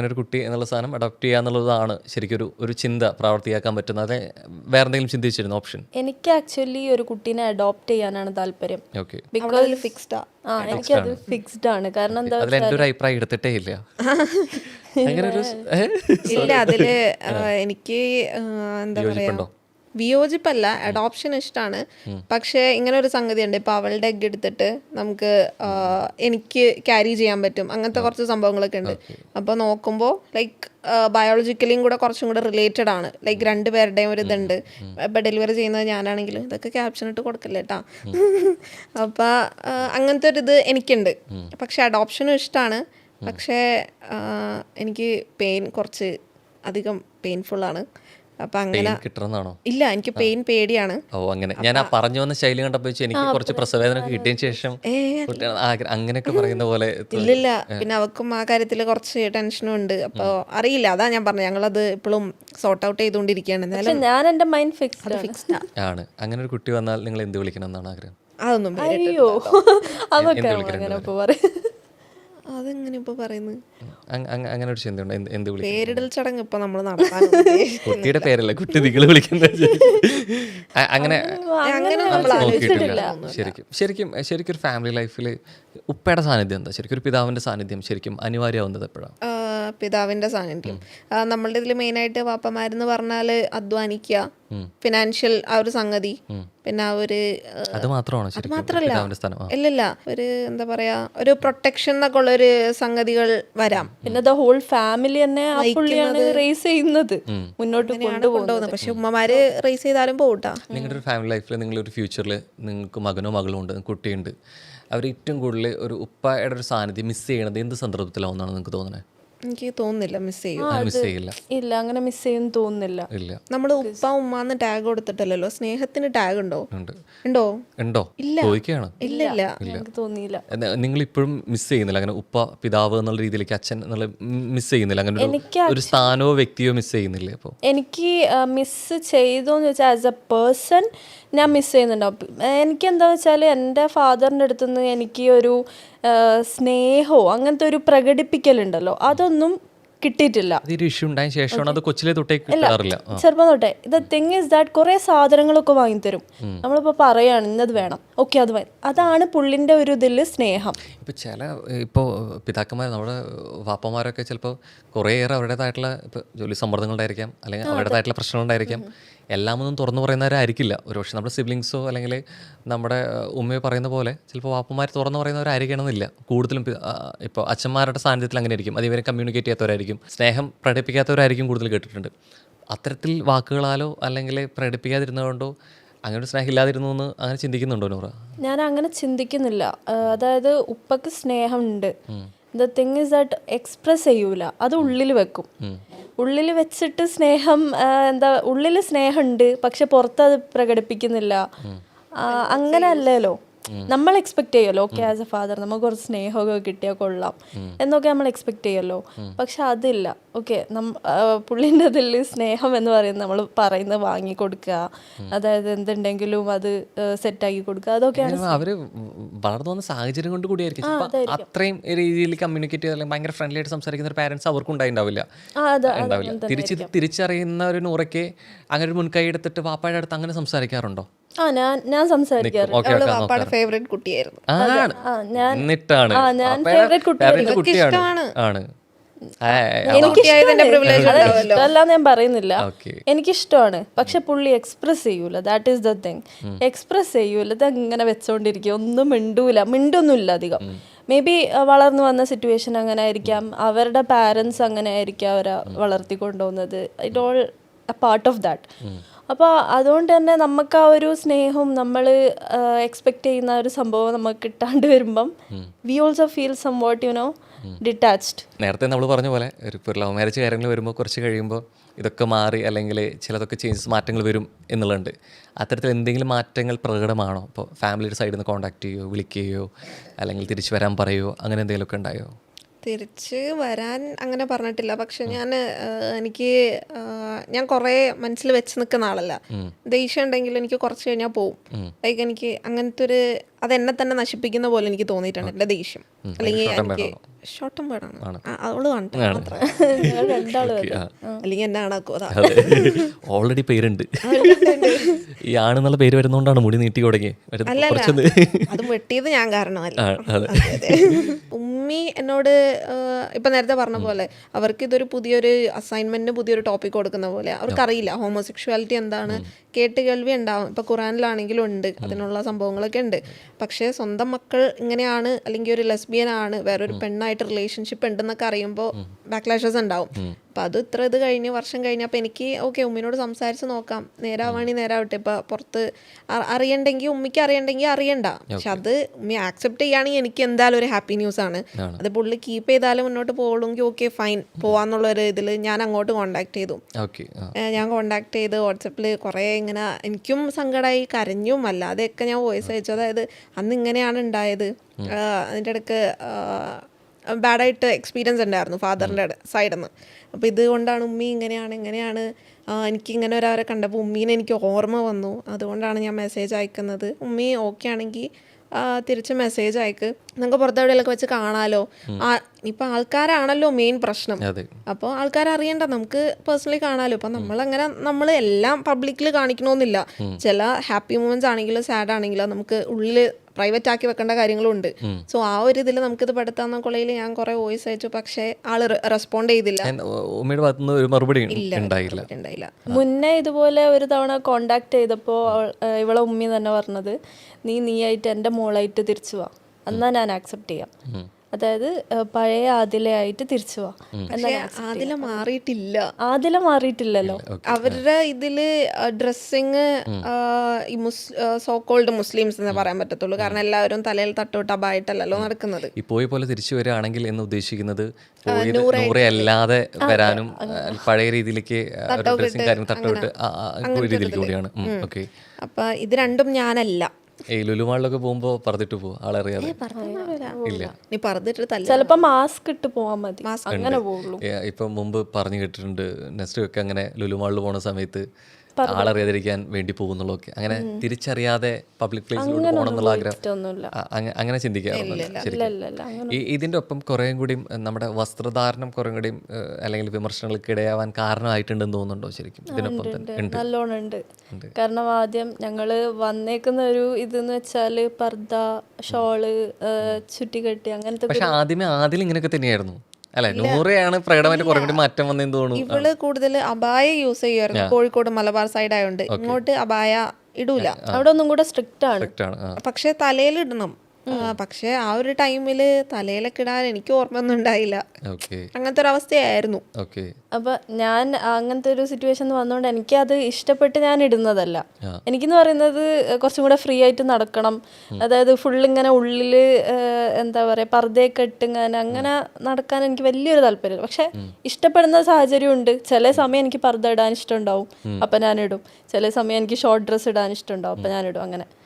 അങ്ങനെ ഒരു കുട്ടി എന്നുള്ള സാധനം അഡോപ്റ്റ് ചെയ്യുക എന്നുള്ളതാണ് ശരിക്കും ഒരു ഒരു ചിന്ത പ്രാവർത്തിയാക്കാൻ പറ്റുന്ന അതെ വേറെ എന്തെങ്കിലും ചിന്തിച്ചിരുന്നു ഓപ്ഷൻ എനിക്ക് ആക്ച്വലി ഒരു കുട്ടീനെ അഡോപ്റ്റ് ചെയ്യാനാണ് താല്പര്യം. ഓക്കെ ബിക്കോസ് ഫിക്സ്ഡാ ആ. എനിക്കത് ഫിക്സ്ഡ് ആണ്. കാരണം എന്താ അതിൽ എന്റെ ഒരു അഭിപ്രായം എടുത്തിട്ടേ ഇല്ല. അങ്ങനെ ഇല്ല. അതിൽ എനിക്ക് എന്താ പറയാ? വിയോജിപ്പല്ല അഡോപ്ഷൻ ഇഷ്ടമാണ് പക്ഷേ ഇങ്ങനെ ഒരു സംഗതി ഉണ്ട് ഇപ്പൊ അവളുടെ എഗ് എടുത്തിട്ട് നമുക്ക് എനിക്ക് ക്യാരി ചെയ്യാൻ പറ്റും. അങ്ങനത്തെ കുറച്ച് സംഭവങ്ങളൊക്കെ ഉണ്ട്. അപ്പോൾ നോക്കുമ്പോൾ ലൈക്ക് ബയോളജിക്കലിയും കൂടെ കുറച്ചും കൂടെ റിലേറ്റഡ് ആണ്. ലൈക്ക് രണ്ടുപേരുടെയും ഒരു ഇതുണ്ട്. ഇപ്പൊ ഡെലിവറി ചെയ്യുന്നത് ഞാനാണെങ്കിൽ ഇതൊക്കെ ക്യാപ്ഷൻ ഇട്ട് കൊടുക്കല്ലേ കേട്ടാ അപ്പൊ അങ്ങനത്തെ ഒരു ഇത് എനിക്കുണ്ട്. പക്ഷെ അഡോപ്ഷനും ഇഷ്ടമാണ് പക്ഷേ എനിക്ക് പെയിൻ കുറച്ച് അധികം പെയിൻഫുൾ ആണ്. അപ്പൊ അങ്ങനെ കിട്ടണമെന്നാണോ ഇല്ല എനിക്ക് പെയിൻ പേടിയാണ്. ഓ അങ്ങനെ. ഞാൻ ആ പറഞ്ഞു വന്ന ശൈലി കണ്ടപ്പോൾ എനിക്ക് കുറച്ച് പ്രസവേദന കിട്ടിയ കിട്ടിയതിന് ശേഷം അങ്ങനെയൊക്കെ പറയുന്ന പോലെ ഇല്ലില്ല പിന്നെ അവക്കും ആ കാര്യത്തിൽ കുറച്ച് ടെൻഷനും ഉണ്ട്. അപ്പോൾ അറിയില്ല അതാ ഞാൻ പറഞ്ഞു ഞങ്ങളത് ഇപ്പോഴും സോർട്ട് ഔട്ട് ചെയ്തുകൊണ്ടിരിക്കുകയാണ്. ഞാൻ എന്റെ മൈൻഡ് ഫിക്സ്ഡ് ആണ്. ഫിക്സ്ഡ് ആണ്. അങ്ങനെ ഒരു കുട്ടി വന്നാൽ നിങ്ങൾ എന്ത് വിളിക്കണം എന്നാണ് ആഗ്രഹം? അതൊന്നും. അയ്യോ. അതൊക്കെ അങ്ങനെ പറയും. അതെങ്ങനെ ഇപ്പൊ പറയുന്നത് അങ്- അങ്- അങ്ങനെ ഒരു ചിന്തയുണ്ട്. എന്ത് എന്ത് പേരിടൽ ചടങ്ങ് ഇപ്പൊ നമ്മൾ നടത്താൻ കുട്ടിയുടെ പേരല്ല? കുട്ടി നിങ്ങൾ വിളിക്കുന്ന? അങ്ങനെ അങ്ങനെ നമ്മൾ നോക്കിയിട്ടില്ല ശരിക്കും ശരിക്കും ശരിക്കും ഒരു ഫാമിലി ലൈഫിൽ ഉപ്പയുടെ സാന്നിധ്യം എന്താ? ശരിക്കും ഒരു പിതാവിന്റെ സാന്നിധ്യം ശരിക്കും അനിവാര്യമാവുന്നത് എപ്പോഴാണ് പിതാവിന്റെ സാന്നിധ്യം. നമ്മളുടെ ഇതിൽ മെയിനായിട്ട് വാപ്പമാരെന്ന് പറഞ്ഞാൽ അധ്വാനിക്കുക ഫിനാൻഷ്യൽ ആ ഒരു സംഗതി. പിന്നെ ആ ഒരു അത് ഒരു ആ. ഇല്ലില്ല. ഒരു എന്താ പറയാ ഒരു പ്രൊട്ടക്ഷൻ എന്നൊക്കെ ഉള്ള ഒരു സംഗതികൾ വരാം. പിന്നെ ദ ഹോൾ ഫാമിലി തന്നെ പുള്ളിയാണ് റേസ് ചെയ്യുന്നത്. മുന്നോട്ട് കൊണ്ടുപോകുന്നത്. പക്ഷെ ഉമ്മമാര് റേസ് ചെയ്താലും പോകട്ടാ നിങ്ങളുടെ ഒരു ഫാമിലി ലൈഫിൽ നിങ്ങളൊരു ഫ്യൂച്ചറിൽ നിങ്ങൾക്ക് മകനോ മകളോ ഉണ്ട് കുട്ടിയുണ്ട്. അവർ ഏറ്റവും കൂടുതൽ ഒരു ഉപ്പയുടെ ഒരു സാന്നിധ്യം മിസ് ചെയ്യണത് എന്ത് സന്ദർഭത്തിലാവുന്നതാണ് നിങ്ങൾക്ക് തോന്നുന്നത് എനിക്ക് തോന്നുന്നില്ല മിസ് ചെയ്യും. മിസ് ചെയ്യില്ല. ഇല്ല അങ്ങനെ മിസ് ചെയ്യും തോന്നുന്നില്ല. ഇല്ല. നമ്മൾ ഉപ്പ ഉമ്മാന്ന് ടാഗ് കൊടുത്തിട്ടല്ലോ സ്നേഹത്തിന് ടാഗ് ഉണ്ടോ? ഉണ്ടോ. ഉണ്ടോ? ഇല്ല. ചോദിക്കുകയാണ്. ഇല്ല ഇല്ല എനിക്ക് തോന്നിയില്ല. നിങ്ങൾ ഇപ്പോഴും മിസ് ചെയ്യുന്നില്ല? അങ്ങനെ ഉപ്പ പിതാവ് എന്നുള്ള രീതിയിലേക്ക് അച്ഛൻ എന്നുള്ള മിസ് ചെയ്യുന്നില്ല? അങ്ങനെ ഒരു- ഒരു സ്ഥാനമോ വ്യക്തിയോ മിസ് ചെയ്യുന്നില്ല അപ്പോൾ എനിക്ക് മിസ് ചെയ്തോന്ന് വെച്ചാൽ ആസ് എ പേഴ്സൺ ഞാൻ മിസ് ചെയ്യുന്നുണ്ടാവും എനിക്ക് എന്താ വെച്ചാൽ എന്റെ ഫാദറിന്റെ അടുത്തുനിന്ന് എനിക്ക് ഒരു സ്നേഹമോ അങ്ങനത്തെ ഒരു പ്രകടിപ്പിക്കലുണ്ടല്ലോ അതൊന്നും കിട്ടിയിട്ടില്ല. ശേഷമാണ് അത് കൊച്ചിലെ തൊട്ടേ കിട്ടാറില്ല. ചെറുപ്പം തൊട്ടേ. ദ തിങ് ഇസ് ദാറ്റ് കുറെ സാധനങ്ങളൊക്കെ വാങ്ങിത്തരും. നമ്മളിപ്പോ പറയാണ് ഇന്നത് വേണം. ഓക്കെ അത് അതാണ് പുള്ളിന്റെ ഒരു ഇതിൽ സ്നേഹം. ഇപ്പൊ ചില ഇപ്പോ പിതാക്കന്മാർ നമ്മുടെ വാപ്പന്മാരൊക്കെ ചിലപ്പോൾ ഏറെ അവരുടേതായിട്ടുള്ള ജോലി സമ്മർദ്ദങ്ങളുണ്ടായിരിക്കാം അല്ലെങ്കിൽ അവരുടേതായിട്ടുള്ള പ്രശ്നങ്ങളുണ്ടായിരിക്കാം. എല്ലാം ഒന്നും തുറന്നു പറയുന്നവരായിരിക്കില്ല. ഒരു പക്ഷേ നമ്മുടെ സിബ്ലിങ്സോ അല്ലെങ്കിൽ നമ്മുടെ ഉമ്മയോ പറയുന്ന പോലെ ചിലപ്പോൾ വാപ്പന്മാർ തുറന്നു പറയുന്നവരായിരിക്കണമെന്നില്ല. കൂടുതലും ഇപ്പോൾ അച്ഛന്മാരുടെ സാന്നിധ്യത്തിൽ അങ്ങനെ ആയിരിക്കും അതിവരെ കമ്മ്യൂണിക്കേറ്റ് ചെയ്യാത്തവരായിരിക്കും. സ്നേഹം പ്രകടിപ്പിക്കാത്തവരായിരിക്കും കൂടുതൽ കേട്ടിട്ടുണ്ട്. അത്തരത്തിൽ വാക്കുകളാലോ അല്ലെങ്കിൽ പ്രകടിപ്പിക്കാതിരുന്നതുകൊണ്ടോ അങ്ങനെ ഒരു സ്നേഹം ഇല്ലാതിരുന്നു എന്ന് അങ്ങനെ ചിന്തിക്കുന്നുണ്ടോ നൂറ? ഞാൻ അങ്ങനെ ചിന്തിക്കുന്നില്ല അതായത് ഉപ്പക്ക് സ്നേഹമുണ്ട്. The thing is that express ചെയ്യൂല. അത് ഉള്ളിൽ വെക്കും. ഉള്ളിൽ വെച്ചിട്ട് സ്നേഹം എന്താ ഉള്ളിൽ സ്നേഹമുണ്ട് പക്ഷെ പുറത്ത് അത് പ്രകടിപ്പിക്കുന്നില്ല. ആ, അങ്ങനെ അല്ലല്ലോ നമ്മൾ എക്സ്പെക്ട് ചെയ്യല്ലോ. ഓക്കെ ആസ് എ ഫാദർ നമുക്ക് കുറച്ച് സ്നേഹമൊക്കെ കിട്ടിയാൽ കൊള്ളാം. എന്നൊക്കെ നമ്മൾ എക്സ്പെക്ട് ചെയ്യല്ലോ. പക്ഷെ അതില്ല. ഓക്കെ പുള്ളിന്റെ അതിൽ സ്നേഹം എന്ന് പറയുന്നത് നമ്മൾ പറയുന്നത് വാങ്ങി കൊടുക്കുക. അതായത് എന്തുണ്ടെങ്കിലും അത് സെറ്റാക്കി കൊടുക്കുക. അതൊക്കെയാണ് അവർ അവർ വളർന്നു വന്ന സാഹചര്യം കൊണ്ട് കൂടിയായിരിക്കും. അത്രയും രീതിയിൽ കമ്മ്യൂണിക്കേറ്റ് ചെയ്ത് അല്ലെങ്കിൽ ഭയങ്കര ഫ്രണ്ട്ലി ആയിട്ട് സംസാരിക്കുന്ന ഒരു പാരന്റ്സ് അവർക്കും ഉണ്ടായിണ്ടാവില്ല. അതെ ഉണ്ടാവില്ല. തിരിച്ച് തിരിച്ചറിയുന്ന ഒരു നൂറയ്ക്ക് അങ്ങനെ ഒരു മുൻകൈ എടുത്തിട്ട് വാപ്പയുടെ അടുത്ത് അങ്ങനെ സംസാരിക്കാറുണ്ടോ? ആ ഞാൻ അവൾ ഫേവറേറ്റ് കുട്ടിയായിരുന്നു. ആണ് ആ ഞാൻ എന്നിട്ടാണ് ആ, ഞാൻ വാപ്പയുടെ favourite favourite കുട്ടിയാണ്. ആണ്. ആ, കുട്ടിയായതിന്റെ privilege ഇഷ്ടമല്ലാന്ന് ഞാൻ പറയുന്നില്ല. എനിക്കിഷ്ടമാണ്. പക്ഷെ പുള്ളി എക്സ്പ്രസ് ചെയ്യൂല. That is the thing express ചെയ്യൂല. ഇത് അങ്ങനെ വെച്ചോണ്ടിരിക്കും? ഒന്നും മിണ്ടൂല. മിണ്ടൊന്നുമില്ല അധികം. മേ ബി വളർന്നു വന്ന സിറ്റുവേഷൻ അങ്ങനെ ആയിരിക്കാം. അവരുടെ പാരൻസ് അങ്ങനെ ആയിരിക്കാം അവരെ വളർത്തി കൊണ്ടുപോകുന്നത് it all a part of that അപ്പോൾ അതുകൊണ്ട് തന്നെ നമുക്ക് ആ ഒരു സ്നേഹവും നമ്മൾ എക്സ്പെക്ട് ചെയ്യുന്ന ഒരു സംഭവം നമുക്ക് കിട്ടാണ്ട് വരുമ്പം we also feel somewhat you know detached നേരത്തെ നമ്മൾ പറഞ്ഞ പോലെ ഒരു ഇപ്പോൾ ലവ് മാരേജ് കാര്യങ്ങൾ വരുമ്പോൾ കുറച്ച് കഴിയുമ്പോൾ ഇതൊക്കെ മാറി അല്ലെങ്കിൽ ചിലതൊക്കെ ചേഞ്ചസ് മാറ്റങ്ങൾ വരും എന്നുള്ളതുണ്ട്. അത്തരത്തിൽ എന്തെങ്കിലും മാറ്റങ്ങൾ പ്രകടമാണോ? ഇപ്പോൾ ഫാമിലിയുടെ സൈഡിൽ നിന്ന് കോൺടാക്ട് ചെയ്യുകയോ വിളിക്കുകയോ അല്ലെങ്കിൽ തിരിച്ചു വരാൻ പറയുകയോ അങ്ങനെ എന്തെങ്കിലുമൊക്കെ ഉണ്ടായോ? തിരിച്ച് വരാൻ അങ്ങനെ പറഞ്ഞിട്ടില്ല. പക്ഷെ ഞാൻ എനിക്ക് ഞാൻ കുറേ മനസ്സിൽ വെച്ച് നിൽക്കുന്ന ആളല്ല. ദേഷ്യം ഉണ്ടെങ്കിൽ എനിക്ക് കുറച്ച് കഴിഞ്ഞാൽ പോവും. ലൈക്ക് എനിക്ക് അങ്ങനത്തെ ഒരു അത് എന്നെ തന്നെ നശിപ്പിക്കുന്ന പോലെ എനിക്ക് തോന്നിയിട്ടുണ്ട് എന്റെ ദേഷ്യം. അല്ലെങ്കിൽ എനിക്ക് ഷോർട്ടും വേണം. അവൾ. അല്ലെങ്കിൽ എന്നെ ആണാക്കും അതാ. അതെ. ഓൾറെഡി പേരുണ്ട്. ഈ ആണെന്നുള്ള പേര് വരുന്നോണ്ടാണ് മുടി നീട്ടി തുടങ്ങി അത് വെട്ടിയത് ഞാൻ കാരണമല്ല. ആ, അതെ. എന്നോട് ഇപ്പൊ നേരത്തെ പറഞ്ഞ പോലെ അവർക്ക് ഇതൊരു പുതിയൊരു അസൈൻമെന്റിന് പുതിയൊരു ടോപ്പിക് കൊടുക്കുന്ന പോലെ. അവർക്കറിയില്ല ഹോമോസെക്ഷുവാലിറ്റി എന്താണ്. കേട്ട് കേൾവി ഉണ്ടാവും. ഇപ്പൊ ഖുറാനിലാണെങ്കിലും ഉണ്ട്. അതിനുള്ള സംഭവങ്ങളൊക്കെ ഉണ്ട്. പക്ഷെ സ്വന്തം മക്കൾ ഇങ്ങനെയാണ് അല്ലെങ്കിൽ ഒരു ലെസ്ബിയൻ ആണ് വേറൊരു പെണ്ണായിട്ട് റിലേഷൻഷിപ്പ് ഉണ്ടെന്നൊക്കെ അറിയുമ്പോൾ ബാക്ക്ലാഷസ് ഉണ്ടാവും. അപ്പൊ അത് ഇത്ര ഇത് കഴിഞ്ഞ് വർഷം കഴിഞ്ഞപ്പോൾ എനിക്ക് ഓക്കെ ഉമ്മിനോട് സംസാരിച്ച് നോക്കാം. നേരാവാണി നേരാവട്ടെ. ഇപ്പൊ പുറത്ത് അറിയണ്ടെങ്കിൽ ഉമ്മിക്ക് അറിയണ്ടെങ്കിൽ അറിയണ്ട. പക്ഷെ അത് ഉമ്മി ആക്സെപ്റ്റ് ചെയ്യുകയാണെങ്കിൽ എനിക്ക് എന്തായാലും ഒരു ഹാപ്പി ന്യൂസ് ആണ്. അത് പുള്ളി കീപ്പ് ചെയ്താലും മുന്നോട്ട് പോകുമെങ്കിൽ ഓക്കെ ഫൈൻ പോവാന്നുള്ള ഒരു ഇതിൽ ഞാൻ അങ്ങോട്ട് കോണ്ടാക്ട് ചെയ്തു. ഓക്കെ ഞാൻ കോണ്ടാക്ട് ചെയ്ത് വാട്സപ്പിൽ കുറേ ഇങ്ങനെ എനിക്കും സങ്കടമായി കരഞ്ഞും അല്ലാതെയൊക്കെ ഞാൻ വോയിസ് അയച്ചു. അതായത് അന്ന് ഇങ്ങനെയാണ് ഉണ്ടായത്. അതിന്റെ ഇടയ്ക്ക് ബാഡായിട്ട് എക്സ്പീരിയൻസ് ഉണ്ടായിരുന്നു ഫാദറിന്റെ സൈഡിൽ നിന്ന് അപ്പോൾ ഇതുകൊണ്ടാണ് ഉമ്മി ഇങ്ങനെയാണ് ഇങ്ങനെയാണ്. എനിക്ക് ഇങ്ങനെ ഒരാളെ കണ്ടപ്പോൾ ഉമ്മീനെ എനിക്ക് ഓർമ്മ വന്നു. അതുകൊണ്ടാണ് ഞാൻ മെസ്സേജ് അയക്കുന്നത്. ഉമ്മി ഓക്കെ ആണെങ്കിൽ തിരിച്ച് മെസ്സേജ് അയക്ക്. നമുക്ക് പുറത്തെവിടെയൊക്കെ വെച്ച് കാണാലോ. ആ ഇപ്പം ആൾക്കാരാണല്ലോ മെയിൻ പ്രശ്നം. അപ്പോൾ ആൾക്കാരറിയണ്ട നമുക്ക് പേഴ്സണലി കാണാലോ. ഇപ്പം നമ്മളങ്ങനെ നമ്മൾ എല്ലാം പബ്ലിക്കിൽ കാണിക്കണമെന്നില്ല ചില ഹാപ്പി മൂമെന്റ്സ് ആണെങ്കിലും സാഡ് ആണെങ്കിലും നമുക്ക് ഉള്ളിൽ പ്രൈവറ്റ് ആക്കി വെക്കേണ്ട കാര്യങ്ങളും ഉണ്ട് സോ ആ ഒരു ഇതിൽ നമുക്കിത് പെടുത്താന്ന കൊള്ളയിൽ ഞാൻ കുറെ വോയിസ് അയച്ചു. പക്ഷേ ആൾ റെസ്പോണ്ട് ചെയ്തില്ല. And ഉമ്മയുടെ ഭാഗത്തുനിന്ന് ഒരു മറുപടി ഉണ്ടായില്ല. മുന്നേ ഇതുപോലെ ഒരു തവണ കോണ്ടാക്ട് ചെയ്തപ്പോൾ ഇവളെ ഉമ്മി തന്നെ പറഞ്ഞത് നീ നീ ആയിട്ട് എന്റെ മോളായിട്ട് തിരിച്ചു വാ. എന്നാ ഞാൻ ആക്സെപ്റ്റ് ചെയ്യാം. അതായത് പഴയ ആദിലയായിട്ട് തിരിച്ചു വാ. എന്നാ പക്ഷേ മാറിയിട്ടില്ല. ആദില മാറിയിട്ടില്ലല്ലോ. അവരുടെ ഇതിൽ ഡ്രസ്സിങ് സോക്കോൾഡ് മുസ്ലിംസ് എന്ന് പറയാൻ പറ്റത്തുള്ളൂ. കാരണം എല്ലാവരും തലയിൽ തട്ടോട്ട് അബായിട്ടല്ലോ നടക്കുന്നത്. പോയ പോലെ തിരിച്ചു വരികയാണെങ്കിൽ എന്ന് ഉദ്ദേശിക്കുന്നത് നൂറെ അല്ലാതെ വരാനും പഴയ രീതിയിലേക്ക് ഡ്രസ്സിങ് കാര്യം ആ, കൂടിയാണ് ഓക്കെ. അപ്പൊ ഇത് രണ്ടും ഞാനല്ല. ഈ ലുലുമാളിലൊക്കെ പോകുമ്പോൾ പറഞ്ഞിട്ട് പോകും ആളറിയാതെ. ഇല്ല. നീ പറഞ്ഞിട്ട് തല്ല ചിലപ്പോ മാസ്ക് ഇട്ട് പോവാൻ മതി. അങ്ങനെ പോകുള്ളൂ ഇപ്പം മുമ്പ് പറഞ്ഞു കേട്ടിട്ടുണ്ട് നെക്സ്റ്റ് ഒക്കെ അങ്ങനെ ലുലുമാളിൽ പോണ സമയത്ത് ആളറിയാതിരിക്കാൻ വേണ്ടി പോകുന്നുള്ളൊക്കെ അങ്ങനെ തിരിച്ചറിയാതെ പബ്ലിക് പ്ലേസിലോട്ട് പോകണം എന്നുള്ള ആഗ്രഹം. അങ്ങനെ ചിന്തിക്കാറുണ്ട് ഇതിന്റെ ഒപ്പം കുറേയും കൂടിയും നമ്മുടെ വസ്ത്രധാരണം കുറേ കൂടിയും അല്ലെങ്കിൽ വിമർശനങ്ങൾക്ക് ഇടയാവാൻ കാരണമായിട്ടുണ്ടെന്ന് തോന്നുന്നുണ്ടോ ശരിക്കും? ഇതിനൊപ്പം നല്ലോണം ഉണ്ട്. കാരണം ആദ്യം ഞങ്ങൾ വന്നേക്കുന്ന ഒരു ഇതെന്ന് വെച്ചാൽ പർദ്ദ ഷോൾ ചുറ്റിക്കെട്ടി അങ്ങനത്തെ പക്ഷെ ആദ്യമേ ആദ്യം ഇങ്ങനെയൊക്കെ തന്നെയായിരുന്നു. അല്ലെ? നൂറെയാണ് പ്രകടമായിട്ട് കുറേ കൂടി മാറ്റം വന്നെന്ന് തോന്നുന്നു. ഇവൾ കൂടുതൽ അബായ യൂസ് ചെയ്യുമായിരുന്നു കോഴിക്കോട് മലബാർ സൈഡ് ആയതുകൊണ്ട് ഇങ്ങോട്ട് അബായ ഇടൂല. അവിടെ ഒന്നും കൂടെ സ്ട്രിക്റ്റ് ആണ്. പക്ഷെ തലയിൽ ഇടണം പക്ഷെ ആ ഒരു ടൈമിൽ തലയിലൊക്കെ ഇടാൻ എനിക്ക് ഓർമ്മയൊന്നും ഉണ്ടായില്ല. ഓക്കെ. അങ്ങനത്തെ ഒരു അവസ്ഥയായിരുന്നു. ഓക്കെ. അപ്പൊ ഞാൻ അങ്ങനത്തെ ഒരു സിറ്റുവേഷൻ വന്നുകൊണ്ട് എനിക്ക് അത് ഇഷ്ടപ്പെട്ട് ഞാൻ ഇടുന്നതല്ല. എനിക്കെന്ന് പറയുന്നത് കുറച്ചും കൂടെ ഫ്രീ ആയിട്ട് നടക്കണം. അതായത് ഫുൾ ഇങ്ങനെ ഉള്ളിൽ എന്താ പറയാ പർദ്ദയൊക്കെ ഇട്ട് ഇങ്ങനെ അങ്ങനെ നടക്കാൻ എനിക്ക് വലിയൊരു താല്പര്യമില്ല. പക്ഷെ ഇഷ്ടപ്പെടുന്ന സാഹചര്യം ഉണ്ട് ചില സമയം എനിക്ക് പർദ്ദ ഇടാൻ ഇഷ്ടമുണ്ടാവും. അപ്പൊ ഞാൻ ഇടും. ചില സമയം എനിക്ക് ഷോർട്ട് ഡ്രസ് ഇടാൻ ഇഷ്ടമുണ്ടാവും. അപ്പൊ ഞാൻ ഇടും. അങ്ങനെ.